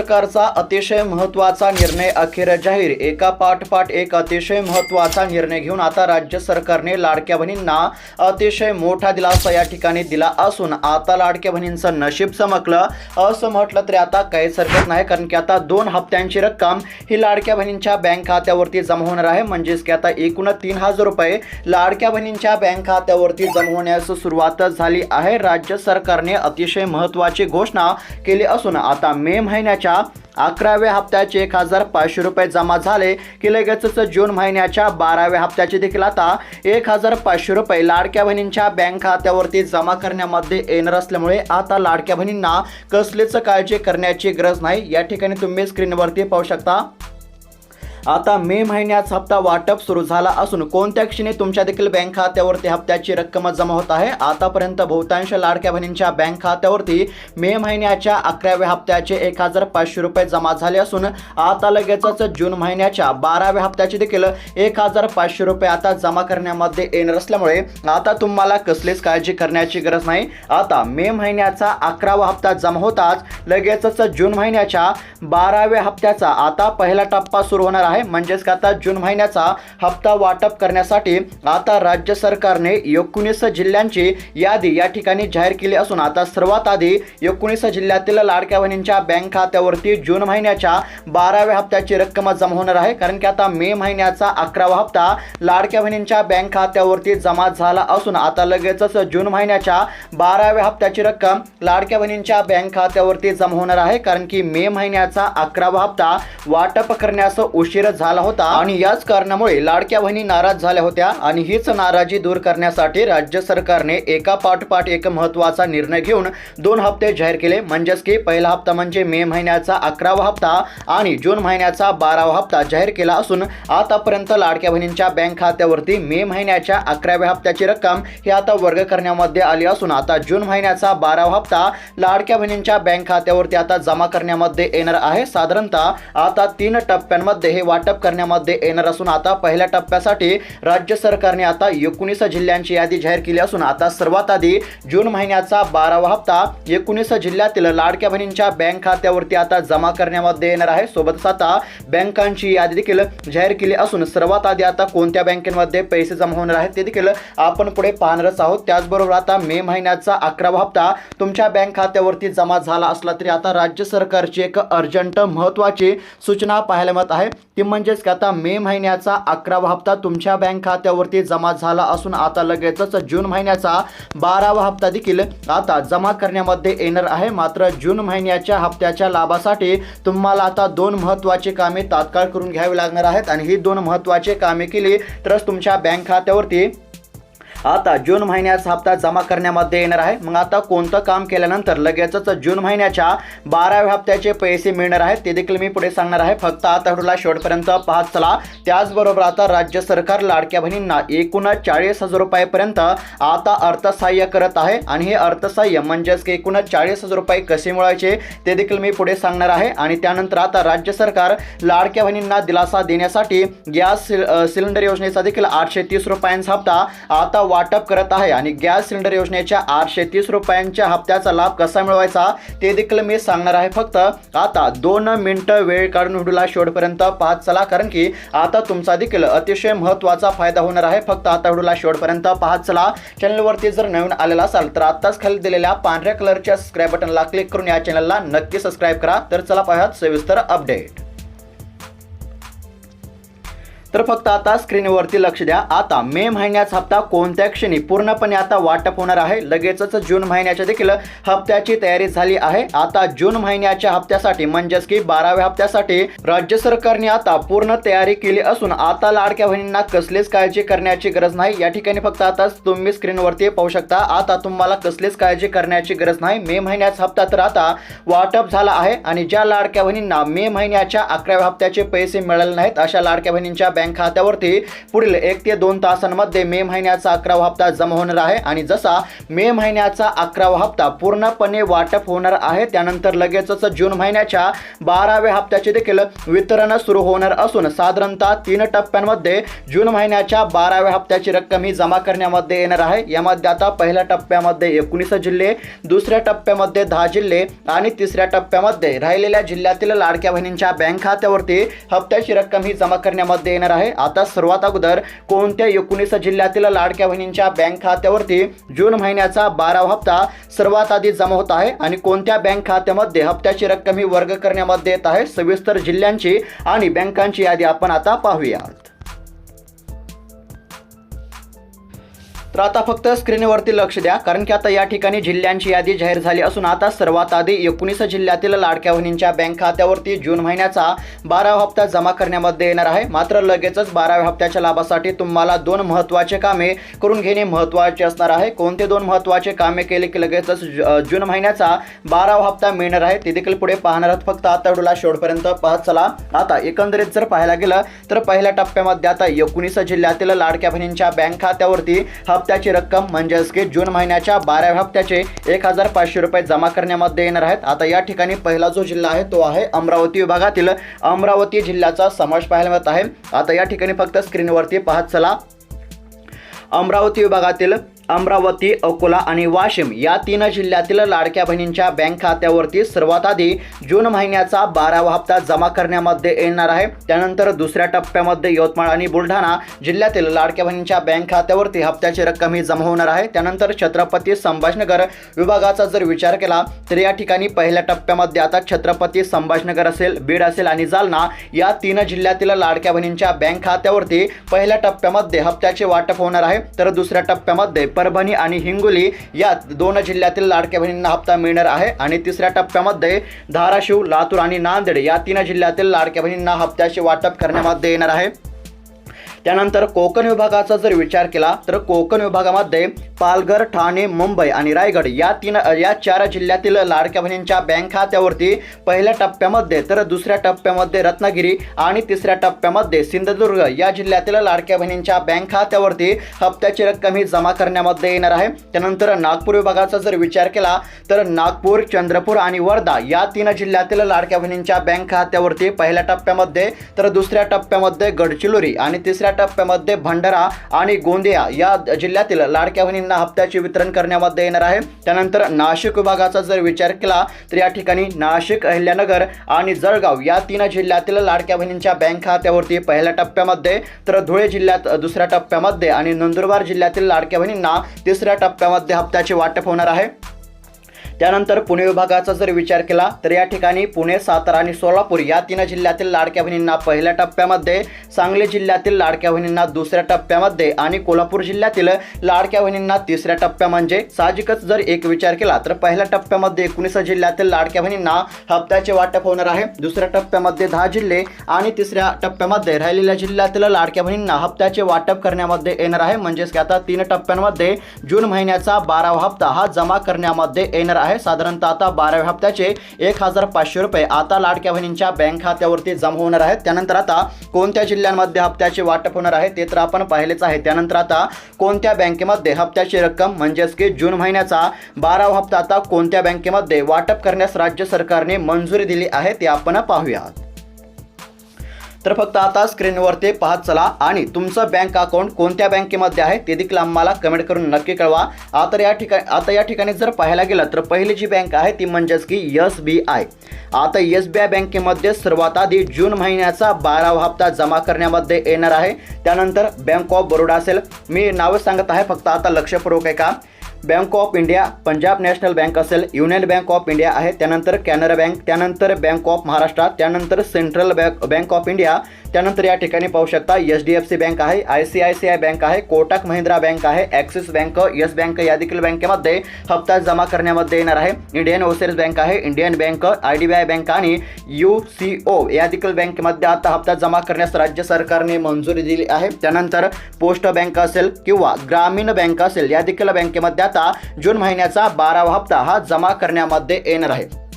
सरकारचा अतिशय महत्त्वाचा निर्णय अखेर जाहीर. एका पाठपाठ एक अतिशय महत्त्वाचा निर्णय घेऊन आता राज्य सरकारने लाडक्या बहिणींना अतिशय मोठा दिलासा या ठिकाणी दिला असून आता लाडक्या बहिणींचं नशीब चमकलं. असं म्हटलं तरी आता काहीच हरकत नाही कारण की आता दोन हप्त्यांची रक्कम ही लाडक्या बहिणींच्या बँक खात्यावरती जमा होणार आहे. म्हणजेच की आता एकूण तीन हजार रुपये लाडक्या बहिणींच्या बँक खात्यावरती जमा होण्यास सुरुवात झाली आहे. राज्य सरकारने अतिशय महत्त्वाची घोषणा केली असून आता मे महिन्याच्या अकराव्या हप्त्याचे एक हजार पाचशे रुपये जमा झाले की लगेचच जून महिन्याच्या बाराव्या हप्त्याचे देखील आता एक हजार पाचशे रुपये लाडक्या बहिणींच्या बँक खात्यावरती जमा करण्यामध्ये येणार असल्यामुळे आता लाडक्या बहिणींना कसलीच काळजी करण्याची गरज नाही. या ठिकाणी तुम्ही स्क्रीनवरती पाहू शकता. आता मे महिन्याचा हप्ता वाटप सुरू झाला असून कोणत्या क्षणी तुमच्या देखील बँक खात्यावरती हप्त्याची रक्कम जमा होत आहे? आतापर्यंत बहुतांश लाडक्या बहिणींच्या बँक खात्यावरती मे महिन्याच्या अकराव्या हप्त्याचे एक हजार पाचशे रुपये जमा झाले असून आता लगेचच जून महिन्याच्या बाराव्या हप्त्याचे देखील एक हजार पाचशे रुपये आता जमा करण्यामध्ये येणार असल्यामुळे आता तुम्हाला कसलीच काळजी करण्याची गरज नाही. आता मे महिन्याचा अकरावा हप्ता जमा होताच लगेचच जून महिन्याच्या बाराव्या हप्त्याचा आता पहिला टप्पा सुरू होणार आहे म्हणजेच का आता जून महिन्याचा हप्ता वाटप करण्यासाठी आता राज्य सरकारने एकोणीस जिल्ह्यांची यादी या ठिकाणी जाहीर केली असून आता सर्वात आधी एकोणीस जिल्ह्यातील लाडक्या बहिणींच्या बँक खात्यावरती जून महिन्याच्या बाराव्या हप्त्याची रक्कम जमा होणार आहे. कारण की आता मे महिन्याचा अकरावा हप्ता लाडक्या बहिणींच्या बँक खात्यावरती जमा झाला असून आता लगेचच जून महिन्याच्या बाराव्या हप्त्याची रक्कम लाडक्या बहिणींच्या बँक खात्यावरती जमा होणार आहे. कारण की मे महिन्याचा अकरावा हप्ता वाटप करण्यास उशीर झाला होता आणि याच कारणामुळे लाडक्या बहिणी नाराज झाल्या होत्या आणि हीच नाराजी दूर करण्यासाठी राज्य सरकारने एका पाठोपाठ एक महत्त्वाचा निर्णय घेऊन दोन हप्ते जाहीर केले. म्हणजेच की पहिला हप्ता म्हणजे मे महिन्याचा अकरावा हप्ता आणि जून महिन्याचा बारावा हप्ता जाहीर केला असून आतापर्यंत लाडक्या बहिणींच्या बँक खात्यावरती मे महिन्याच्या अकराव्या हप्त्याची रक्कम ही आता वर्ग करण्यामध्ये आली असून आता जून महिन्याचा बारावा हप्ता लाडक्या बहिणींच्या बँक खात्यावरती आता जमा करण्यामध्ये येणार आहे. साधारणतः आता तीन टप्प्यांमध्ये हे वाटप करण्यामध्ये येणार असून आता पहिल्या टप्प्यासाठी राज्य सरकारने आता एकोणीस जिल्ह्यांची यादी जाहीर केली असून आता सर्वात आधी जून महिन्याचा बारावा हप्ता एकोणीस जिल्ह्यातील लाडक्या बहिणींच्या बँक खात्यावरती आता जमा करण्यामध्ये येणार आहे. सोबतच आता बँकांची यादी देखील जाहीर केली असून सर्वात आधी आता कोणत्या बँकेमध्ये पैसे जमा होणार आहेत ते देखील आपण पुढे पाहणारच आहोत. त्याचबरोबर आता मे महिन्याचा अकरावा हप्ता तुमच्या बँक खात्यावरती जमा झाला असला तरी आता राज्य सरकारची एक अर्जंट महत्त्वाची सूचना पाहायला मिळत आहे. ती म्हणजेच की आता मे महिन्याचा अकरावा हप्ता तुमच्या बँक खात्यावरती जमा झाला असून आता लगेचच जून महिन्याचा बारावा हप्ता देखील आता जमा करण्यामध्ये येणार आहे. मात्र जून महिन्याच्या हप्त्याच्या लाभासाठी तुम्हाला आता दोन महत्त्वाची कामे तात्काळ करून घ्यावी लागणार आहेत आणि ही दोन महत्त्वाची कामे केली तरच तुमच्या बँक खात्यावरती आता जून महिन्याचा हप्ता जमा करण्यामध्ये येणार आहे. मग आता कोणतं काम केल्यानंतर लगेचच जून महिन्याच्या बाराव्या हप्त्याचे पैसे मिळणार आहेत ते देखील मी पुढे सांगणार आहे. फक्त आता व्हिडिओला शेवटपर्यंत पाहत चला. त्याचबरोबर आता राज्य सरकार लाडक्या बहिणींना एकूणच चाळीस हजार रुपयापर्यंत आता अर्थसहाय्य करत आहे. आणि हे अर्थसहाय्य म्हणजेच की एकूणच चाळीस हजार रुपये कसे मिळवायचे ते देखील मी पुढे सांगणार आहे. आणि त्यानंतर आता राज्य सरकार लाडक्या बहिणींना दिलासा देण्यासाठी गॅस सिलेंडर योजनेचा देखील आठशे तीस रुपयांचा हप्ता आता वाटप करत आहे आणि गॅस सिलेंडर योजनेच्या आठशे तीस रुपयांच्या हप्त्याचा लाभ कसा मिळवायचा ते देखील मी सांगणार आहे. फक्त आता दोन मिनिटं वेळ काढून व्हिडिओला शेवटपर्यंत पाहत चला कारण की आता तुमचा देखील अतिशय महत्त्वाचा फायदा होणार आहे. फक्त आता व्हिडिओला शेवटपर्यंत पाहत चला. चॅनलवरती जर नवीन आलेला असाल तर आत्ताच खाली दिलेल्या पांढऱ्या कलरच्या सबस्क्राईब बटनला क्लिक करून या चॅनलला नक्की सबस्क्राईब करा. तर चला पाहूयात सविस्तर अपडेट तर फक्त आता स्क्रीनवरती लक्ष द्या. आता मे महिन्याचा हप्ता कोणत्या क्षणी? पूर्णपणे आता वाटप होणार आहे. लगेचच जून महिन्याच्या देखील हप्त्याची तयारी झाली आहे. आता जून महिन्याच्या हप्त्यासाठी म्हणजेच की बाराव्या हप्त्यासाठी राज्य सरकारने आता पूर्ण तयारी केली असून आता लाडक्या बहिणींना कसलीच काळजी करण्याची गरज नाही. या ठिकाणी फक्त आता तुम्ही स्क्रीनवरती पाहू शकता. आता तुम्हाला कसलीच काळजी करण्याची गरज नाही. मे महिन्याचा हप्ता तर आता वाटप झाला आहे आणि ज्या लाडक्या बहिणींना मे महिन्याच्या अकराव्या हप्त्याचे पैसे मिळाले नाहीत अशा लाडक्या बहिणींच्या बँक खात्यावरती पुढील एक ते दोन तासांमध्ये मे महिन्याचा अकरावा हप्ता जमा होणार आहे. आणि जसा मे महिन्याचा अकरावा हप्ता पूर्णपणे वाटप होणार आहे त्यानंतर लगेचच जून महिन्याच्या बाराव्या हप्त्याचे देखील वितरण सुरू होणार असून साधारणतः तीन टप्प्यांमध्ये जून महिन्याच्या बाराव्या हप्त्याची रक्कम ही जमा करण्यामध्ये येणार आहे. यामध्ये आता पहिल्या टप्प्यामध्ये एकोणीस जिल्हे दुसऱ्या टप्प्यामध्ये दहा जिल्हे आणि तिसऱ्या टप्प्यामध्ये राहिलेल्या जिल्ह्यातील लाडक्या बहिणींच्या बँक खात्यावरती हप्त्याची रक्कम ही जमा करण्यामध्ये येणार आहे. आता सर्वात अगोदर कोणत्या एकोणीस जिल्ह्यातील लाडक्या बहिणींच्या बँक खात्यावरती जून महिन्याचा बारावा हप्ता सर्वात आधी जमा होत आहे आणि कोणत्या बँक खात्यामध्ये हप्त्याची रक्कम ही वर्ग करण्यामध्ये येत आहे सविस्तर जिल्ह्यांची आणि बँकांची यादी आपण आता पाहूयात. तर आता फक्त स्क्रीनवरती लक्ष द्या कारण की आता या ठिकाणी जिल्ह्यांची यादी जाहीर झाली असून आता सर्वात आधी एकोणीस जिल्ह्यातील लाडक्या वहिनींच्या बँक खात्यावरती जून महिन्याचा बारावा हप्ता जमा करण्यामध्ये येणार आहे. मात्र लगेचच बाराव्या हप्त्याच्या लाभासाठी तुम्हाला दोन महत्त्वाचे कामे करून घेणे महत्त्वाचे असणार आहे. कोणते दोन महत्त्वाचे कामे केले की लगेचच जून महिन्याचा बारावा हप्ता मिळणार आहे ते देखील पुढे पाहणार आहात. फक्त आता डोला शेवटपर्यंत पाहत चला. आता एकंदरीत जर पाहायला गेलं तर पहिल्या टप्प्यामध्ये आता एकोणीस जिल्ह्यातील लाडक्या बहिणींच्या बँक खात्यावरती हप्ता हप्त्याची रक्कम म्हणजेच की जून महिन्याच्या बाराव्या हप्त्याचे एक हजार पाचशे रुपये जमा करण्यामध्ये येणार आहेत. आता या ठिकाणी पहिला जो जिल्हा आहे तो आहे अमरावती विभागातील अमरावती जिल्ह्याचा समावेश पाहायला मिळत आहे. आता या ठिकाणी फक्त स्क्रीनवरती पाहत चला. अमरावती विभागातील अमरावती अकोला आणि वाशिम या तीन जिल्ह्यातील लाडक्या बहिणींच्या बँक खात्यावरती सर्वात आधी जून महिन्याचा बारावा हप्ता जमा करण्यामध्ये येणार आहे. त्यानंतर दुसऱ्या टप्प्यामध्ये यवतमाळ आणि बुलढाणा जिल्ह्यातील लाडक्या बहिणींच्या बँक खात्यावरती हप्त्याची रक्कम ही जमा होणार आहे. त्यानंतर छत्रपती संभाजनगर विभागाचा जर विचार केला तर या ठिकाणी पहिल्या टप्प्यामध्ये आता छत्रपती संभाजनगर असेल बीड असेल आणि जालना या तीन जिल्ह्यातील लाडक्या बहिणींच्या बँक खात्यावरती पहिल्या टप्प्यामध्ये हप्त्याचे वाटप होणार आहे. तर दुसऱ्या टप्प्यामध्ये परभणी आणि हिंगोली या दोन जिल्ह्यातील लाडक्या बहिणींना हप्ता मिळणार आहे. आणि तिसऱ्या टप्प्यामध्ये धाराशिव लातूर आणि नांदेड या तीन जिल्ह्यातील लाडक्या बहिणींना हप्त्याचे वाटप करण्यामध्ये येणार आहे. त्यानंतर कोकण विभागाचा जर विचार केला तर कोकण विभागामध्ये पालघर ठाणे मुंबई आणि रायगड या तीन या चार जिल्ह्यातील लाडक्या बहिणींच्या बँक खात्यावरती पहिल्या टप्प्यामध्ये तर दुसऱ्या टप्प्यामध्ये रत्नागिरी आणि तिसऱ्या टप्प्यामध्ये सिंधुदुर्ग या जिल्ह्यातील लाडक्या बहिणींच्या बँक खात्यावरती हप्त्याची रक्कम ही जमा करण्यामध्ये येणार आहे. त्यानंतर नागपूर विभागाचा जर विचार केला तर नागपूर चंद्रपूर आणि वर्धा या तीन जिल्ह्यातील लाडक्या बहिणींच्या बँक खात्यावरती पहिल्या टप्प्यामध्ये तर दुसऱ्या टप्प्यामध्ये गडचिरोली आणि तिसऱ्या टप्प्यामध्ये भंडारा आणि गोंदिया या जिल्ह्यातील लाडक्या बहिणींना हप्त्याचे वितरण करण्यामध्ये येणार आहे. त्यानंतर नाशिक विभागाचा जर विचार केला तर या ठिकाणी नाशिक अहिल्यानगर आणि जळगाव या तीन जिल्ह्यातील लाडक्या बहिणींच्या बँक खात्यावरती पहिल्या टप्प्यामध्ये तर धुळे जिल्ह्यात दुसऱ्या टप्प्यामध्ये आणि नंदुरबार जिल्ह्यातील लाडक्या बहिणींना तिसऱ्या टप्प्यामध्ये हप्त्याचे वाटप होणार आहे. त्यानंतर पुणे विभागाचा जर विचार केला तर या ठिकाणी पुणे सातारा आणि सोलापूर या तीन जिल्ह्यातील लाडक्या बहिणींना पहिल्या टप्प्यामध्ये सांगली जिल्ह्यातील लाडक्या बहिणींना दुसऱ्या टप्प्यामध्ये आणि कोल्हापूर जिल्ह्यातील लाडक्या बहिणींना तिसऱ्या टप्प्या म्हणजे साहजिकच जर एक विचार केला तर पहिल्या टप्प्यामध्ये एकोणीस जिल्ह्यातील लाडक्या बहिणींना हप्त्याचे वाटप होणार आहे. दुसऱ्या टप्प्यामध्ये दहा जिल्हे आणि तिसऱ्या टप्प्यामध्ये राहिलेल्या जिल्ह्यातील लाडक्या बहिणींना हप्त्याचे वाटप करण्यामध्ये येणार आहे. म्हणजेच की आता तीन टप्प्यांमध्ये जून महिन्याचा बारावा हप्ता हा जमा करण्यामध्ये येणार आहे. आहे. साधारणतः आता बाराव्या हप्त्याचे एक हजार पाचशे रुपये आता लाडक्या बहिणींच्या बँक खात्यावरती जमा होणार आहेत. त्यानंतर आता कोणत्या जिल्ह्यांमध्ये हप्त्याचे वाटप होणार आहे ते तर आपण पाहिलेच आहे. त्यानंतर आता कोणत्या बँकेमध्ये हप्त्याची रक्कम म्हणजेच की जून महिन्याचा बारावा हप्ता आता कोणत्या बँकेमध्ये वाटप करण्यास राज्य सरकारने मंजुरी दिली आहे ते आपण पाहूयात. तर फक्त आता स्क्रीनवरती पाहत चला. आणि तुमचं बँक अकाउंट कोणत्या बँकेमध्ये आहे ते देखील आम्हाला कमेंट करून नक्की कळवा. आता या ठिकाणी आता या ठिकाणी जर पाहायला गेलं तर पहिली जी बँक आहे ती म्हणजेच की एस बी आय. आता एस बी आय बँकेमध्ये सर्वात आधी जून महिन्याचा बारावा हप्ता जमा करण्यामध्ये येणार आहे. त्यानंतर बँक ऑफ बरोडा असेल. मी नावं सांगत आहे फक्त आता लक्षपूर्वक आहे का bank of India Punjab national bank असेल युनियन बँक ऑफ़ इंडिया आहे, त्यानंतर कॅनरा बँक त्यानंतर बँक ऑफ़ महाराष्ट्र त्यानंतर central bank bank of India त्यानंतर या पाहू शकता H D F C bank आहे I C I C I bank आहे कोटक महिंद्रा बँक आहे ॲक्सिस बँक येस बँक या देखील बँकेमध्ये हप्ता जमा येणार आहे. इंडियन ओसेल्स बँक आहे Indian bank I D B I bank आणि यू सी ओ या देखील बँकेमध्ये आता हप्ता जमा करण्यास राज्य सरकारने मंजुरी दिली आहे. त्यानंतर पोस्ट बँक असेल किंवा ग्रामीण बँक असेल, या देखील बँकेमध्ये आता जून महिन्याचा बारावा हप्ता हा जमा करण्यामध्ये येणार आहे.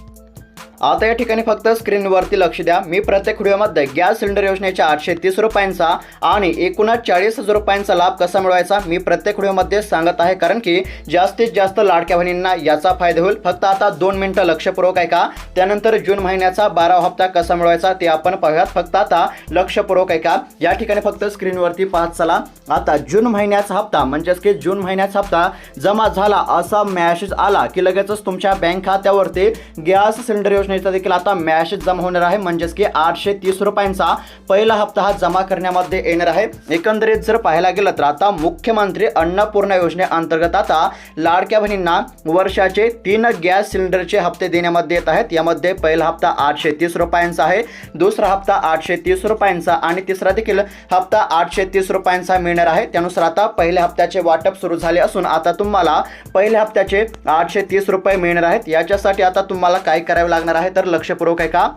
आता या ठिकाणी फक्त स्क्रीनवरती लक्ष द्या. मी प्रत्येक व्हिडिओमध्ये गॅस सिलेंडर योजनेच्या आठशे तीस रुपयांचा आणि एकूणच चाळीस हजार रुपयांचा लाभ कसा मिळवायचा मी प्रत्येक व्हिडिओमध्ये सांगत आहे. कारण की जास्तीत जास्त लाडक्या बहिणींना याचा फायदा होईल. फक्त आता दोन मिनिटं लक्षपूर्वक आहे का त्यानंतर जून महिन्याचा बारावा हप्ता कसा मिळवायचा ते आपण पाहूयात. फक्त आता लक्षपूर्वक आहे का या ठिकाणी फक्त स्क्रीनवरती पाहत चला. आता जून महिन्याचा हप्ता म्हणजेच की जून महिन्याचा हप्ता जमा झाला असा मॅसेज आला की लगेचच तुमच्या बँक खात्यावरती गॅस सिलेंडर योजना योजनेचा देखील आता मॅश जमा होणार आहे. म्हणजेच की आठशे तीस रुपयांचा पहिला हप्ता हा जमा करण्यामध्ये येणार आहे. एकंदरीत जर पाहायला गेलं तर आता मुख्यमंत्री अन्नपूर्णा योजनेअंतर्गत आता लाडक्या बहिणींना वर्षाचे तीन गॅस सिलेंडरचे हप्ते देण्यामध्ये येत आहेत. यामध्ये पहिला हप्ता आठशे तीस रुपयांचा आहे. दुसरा हप्ता आठशे तीस रुपयांचा आणि तिसरा देखील हप्ता आठशे तीस रुपयांचा मिळणार आहे. त्यानुसार आता पहिल्या हप्त्याचे वाटप सुरू झाले असून आता तुम्हाला पहिल्या हप्त्याचे आठशे तीस रुपये मिळणार आहेत. याच्यासाठी आता तुम्हाला काय करावे लागणार आहे तर लक्षपूर्वक आहे का?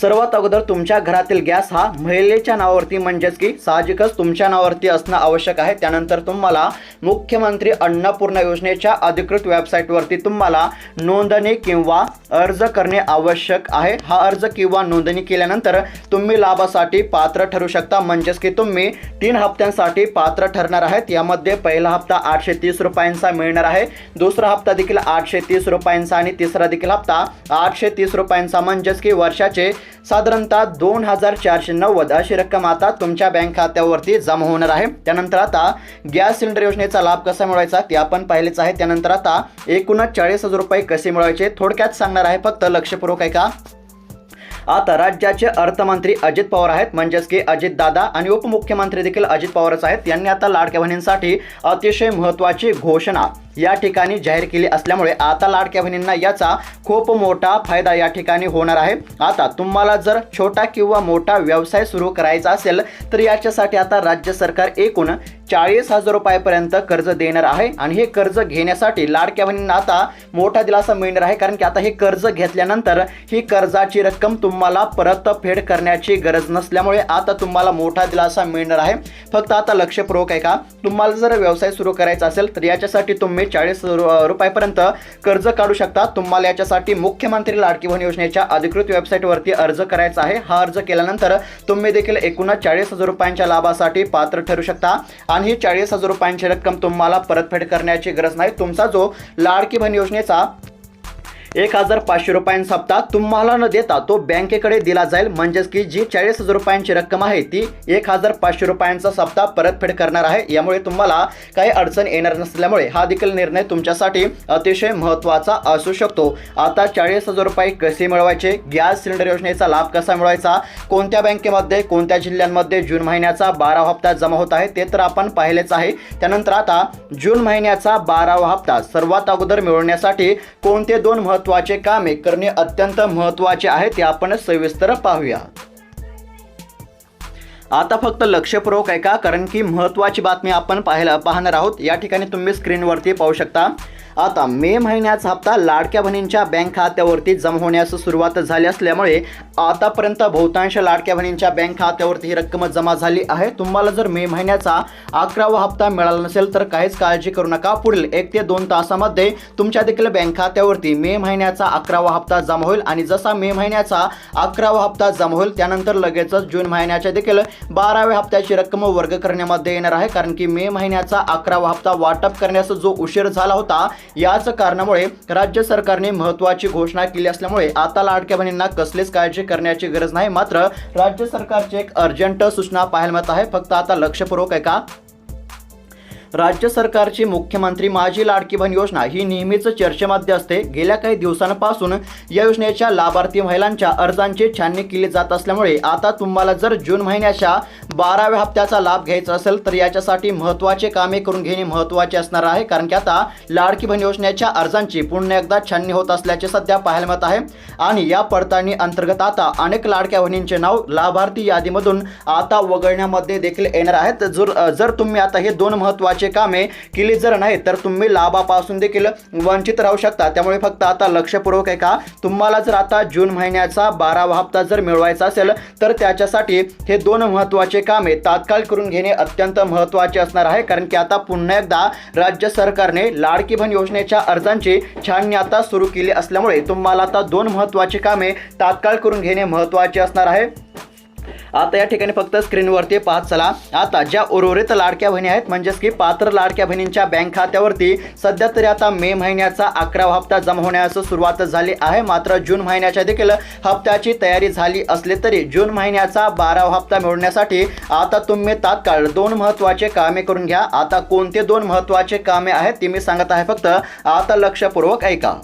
सर्वात अगोदर तुमच्या घरातील गॅस हा महिलेच्या नावावरती म्हणजेच की साहजिकच तुमच्या नावावरती असणं आवश्यक आहे. त्यानंतर तुम्हाला मुख्यमंत्री अन्नपूर्णा योजनेच्या अधिकृत वेबसाईटवरती तुम्हाला नोंदणी किंवा अर्ज करणे आवश्यक आहे. हा अर्ज किंवा नोंदणी केल्यानंतर तुम्ही लाभासाठी पात्र ठरू शकता. म्हणजेच की तुम्ही तीन हप्त्यांसाठी पात्र ठरणार आहेत. यामध्ये पहिला हप्ता आठशे तीस रुपयांचा मिळणार आहे. दुसरा हप्ता देखील आठशे तीस रुपयांचा आणि तिसरा देखील हप्ता आठशे तीस रुपयांचा. म्हणजेच की वर्षाचे साधारणतः दोन हजार चारशे नव्वद अशी रक्कम आता तुमच्या बँक खात्यावरती जमा होणार आहे. त्यानंतर आता गॅस सिलेंडर योजनेचा लाभ कसा मिळवायचा ते आपण पाहिलेच आहे. त्यानंतर आता एकूणच चाळीस हजार रुपये कसे मिळवायचे थोडक्यात सांगणार आहे. फक्त लक्षपूर्वक आहे का आता राज्याचे अर्थमंत्री अजित पवार आहेत. म्हणजेच की अजित दादा आणि उपमुख्यमंत्री देखील अजित पवारच आहेत. यांनी आता लाडक्या बहिणींसाठी अतिशय महत्त्वाची घोषणा या ठिकाणी जाहीर केली असल्यामुळे आता लाडक्या बहिणींना याचा खूप मोठा फायदा या ठिकाणी होणार आहे. आता तुम्हाला जर छोटा किंवा मोठा व्यवसाय सुरू करायचा असेल तर याच्यासाठी आता राज्य सरकार एकूण चाळीस हजार रुपयापर्यंत कर्ज देणार आहे आणि हे कर्ज घेण्यासाठी लाडक्या बहिणींना आता मोठा दिलासा मिळणार आहे कारण की आता हे कर्ज घेतल्यानंतर ही कर्जाची रक्कम तुम्हाला परत फेड करण्याची गरज नसल्यामुळे आता तुम्हाला मोठा दिलासा मिळणार आहे. फक्त आता लक्षपूर्वक आहे का? तुम्हाला जर व्यवसाय सुरू करायचा असेल तर याच्यासाठी तुम्ही चाळीस रुपयापर्यंत कर्ज काढू शकता. तुम्हाला याच्यासाठी मुख्यमंत्री लाडकी बहीण योजनेच्या अधिकृत वेबसाईटवरती अर्ज करायचा आहे. हा अर्ज केल्यानंतर तुम्ही देखील एकूणच चाळीस हजार रुपयांच्या लाभासाठी पात्र ठरू शकता. आणि ही चाळीस हजार रुपयांची रक्कम तुम्हाला परतफेड करण्याची गरज नाही. तुमचा जो लाडकी बहीण योजनेचा एक हजार पाचशे रुपयांचा हप्ता तुम्हाला न देता तो बँकेकडे दिला जाईल. म्हणजेच की जी चाळीस हजार रुपयांची रक्कम आहे ती एक हजार पाचशे रुपयांचा हप्ता परतफेड करणार आहे. यामुळे तुम्हाला काही अडचण येणार नसल्यामुळे हा देखील निर्णय तुमच्यासाठी अतिशय महत्त्वाचा असू शकतो. आता चाळीस हजार रुपये कसे मिळवायचे? गॅस सिलेंडर योजनेचा लाभ कसा मिळवायचा? कोणत्या बँकेमध्ये कोणत्या जिल्ह्यांमध्ये जून महिन्याचा बारा हप्ता जमा होत आहे ते तर आपण पाहिलेच आहे. त्यानंतर आता जून महिन्याचा बारावा हप्ता सर्वात अगोदर मिळवण्यासाठी कोणते दोन महत्त्वाचे कामे करणे अत्यंत महत्त्वाचे आहे ते आपण सविस्तर पाहूया. आता फक्त लक्षपूर्वक आहे का कारण की महत्त्वाची बातमी आपण पाहायला पाहणार आहोत. या ठिकाणी तुम्ही स्क्रीनवरती पाहू शकता. आता मे महिन्याचा हप्ता लाडक्या बहिणींच्या बँक खात्यावरती जमा होण्यास सुरुवात झाली असल्यामुळे आतापर्यंत बहुतांश लाडक्या बहिणींच्या बँक खात्यावरती ही रक्कम जमा झाली आहे. तुम्हाला जर मे महिन्याचा अकरावा हप्ता मिळाला नसेल तर काहीच काळजी करू नका. पुढील एक ते दोन तासामध्ये तुमच्या देखील बँक खात्यावरती मे महिन्याचा अकरावा हप्ता जमा होईल. आणि जसा मे महिन्याचा अकरावा हप्ता जमा होईल त्यानंतर लगेचच जून महिन्याच्या देखील बाराव्या हप्त्याची रक्कम वर्ग करण्यामध्ये येणार आहे कारण की मे महिन्याचा अकरावा हप्ता वाटप करण्यास जो उशीर झाला होता याच कारणामुळे राज्य सरकारने महत्त्वाची घोषणा केली असल्यामुळे आता लाडक्या बहिणींना कसलीच काळजी करण्याची गरज नाही. मात्र राज्य सरकारची एक अर्जंट सूचना पाहायला मिळत आहे. फक्त आता लक्षपूर्वक आहे का राज्य सरकारची मुख्यमंत्री माझी लाडकी बहीण योजना ही नेहमीच चर्चेमध्ये असते. गेल्या काही दिवसांपासून या योजनेच्या लाभार्थी महिलांच्या अर्जांची छाननी केली जात असल्यामुळे आता तुम्हाला जर जून महिन्याच्या बाराव्या हप्त्याचा लाभ घ्यायचा असेल तर याच्यासाठी महत्त्वाचे कामे करून घेणे महत्त्वाचे असणार आहे. कारण की आता लाडकी बहीण योजनेच्या अर्जांची पुन्हा एकदा छाननी होत असल्याचे सध्या पाहायला मिळत आहे. आणि या पडताळणी अंतर्गत आता अनेक लाडक्या बहिणींचे नाव लाभार्थी यादीमधून आता वगळण्यामध्ये देखील येणार आहेत. जर जर तुम्ही आता हे दोन महत्त्वाचे असे कामे केली जर नाही तर तुम्ही लाभापासून देखील वंचित राहू शकता. त्यामुळे फक्त आता लक्षपूर्वक आहे का तुम्हाला जर आता जून महिन्याचा बारावा हप्ता जर मिळवायचा असेल तर त्याच्यासाठी हे दोन महत्त्वाचे कामे तात्काळ करून घेणे अत्यंत महत्त्वाचे असणार आहे. कारण की आता पुन्हा एकदा राज्य सरकारने लाडकी बहीण योजनेच्या अर्जांची छाननी आता सुरू केली असल्यामुळे तुम्हाला आता दोन महत्त्वाची कामे तात्काळ करून घेणे महत्त्वाचे असणार आहे. आता या ठिकाणी फक्त स्क्रीनवरती पाहत चला. आता ज्या उर्वरित लाडक्या बहिणी आहेत म्हणजेच की पात्र लाडक्या बहिणींच्या बँक खात्यावरती सध्या तरी आता मे महिन्याचा अकरावा हप्ता जमा होण्यास सुरुवात झाली आहे. मात्र जून महिन्याच्या देखील हप्त्याची तयारी झाली असली तरी जून महिन्याचा बारावा हप्ता मिळवण्यासाठी आता तुम्ही तात्काळ दोन महत्त्वाचे कामे करून घ्या. आता कोणते दोन महत्त्वाचे कामे आहेत ते मी सांगत आहे फक्त. आता लक्षपूर्वक ऐका.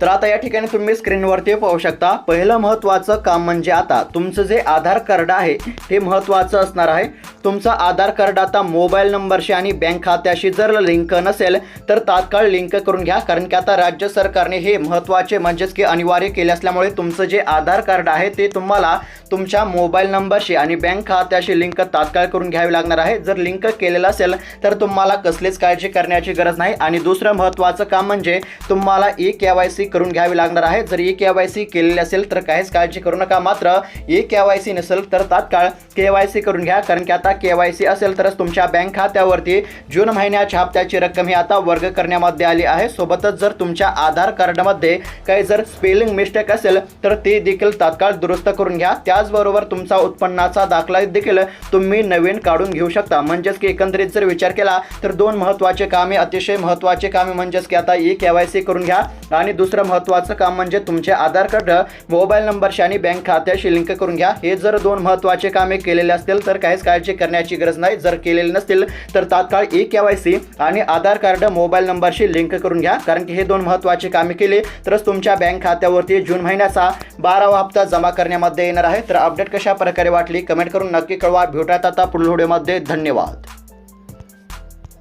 तर आता या ठिकाणी तुम्ही स्क्रीनवरती पाहू शकता. पहिलं महत्त्वाचं काम म्हणजे आता तुमचं जे आधार कार्ड आहे हे महत्त्वाचं असणार आहे. तुमचं आधार कार्ड आता मोबाईल नंबरशी आणि बँक खात्याशी जर लिंक नसेल तर तात्काळ लिंक करून घ्या. कारण की आता राज्य सरकारने हे महत्त्वाचे म्हणजेच की अनिवार्य केले असल्यामुळे तुमचं जे आधार कार्ड आहे ते तुम्हाला तुमच्या मोबाईल नंबरशी आणि बँक खात्याशी लिंक तात्काळ करून घ्यावी लागणार आहे. जर लिंक केलेलं असेल तर तुम्हाला कसलीच काळजी करण्याची गरज नाही. आणि दुसरं महत्त्वाचं काम म्हणजे तुम्हाला ई के वाय सी करून घ्यावी लागणार आहे. जर ई के वाय सी केलेली असेल तर काहीच काळजी करू नका. मात्र ई के वाय सी नसेल तर तात्काळ के वाय सी करून घ्या. कारण की आता के वाय सी असेल तरच तुमच्या बँक खात्यावरती जून महिन्याच्या हप्त्याची रक्कम ही आता वर्ग करण्यामध्ये आली आहे. सोबतच जर तुमच्या आधार कार्डमध्ये काही जर स्पेलिंग मिस्टेक असेल तर ते देखील तात्काळ दुरुस्त करून घ्या. त्याचबरोबर तुमचा उत्पन्नाचा दाखला देखील तुम्ही नवीन काढून घेऊ शकता. म्हणजेच की एकंदरीत जर विचार केला तर दोन महत्त्वाचे कामे अतिशय महत्त्वाचे कामे म्हणजेच की आता ई के वाय सी करून घ्या. आणि दुसरं महत्त्वाचं काम म्हणजे तुमचे आधार कार्ड मोबाईल नंबरशी आणि बँक खात्याशी लिंक करून घ्या. हे जर दोन महत्त्वाचे कामे केलेले असतील तर काहीच काळजी करण्याची गरज नाही. जर केलेले नसतील तर तात्काळ ई के वाय सी आणि आधार कार्ड मोबाईल नंबरशी लिंक करून घ्या. कारण की हे दोन महत्त्वाचे कामे केली तरच तुमच्या बँक खात्यावरती जून महिन्याचा बारावा हप्ता जमा करण्यामध्ये येणार आहे. तर अपडेट कशा प्रकारे वाटली कमेंट करून नक्की कळवा. भेटूयात आता पुढील व्हिडिओमध्ये. धन्यवाद.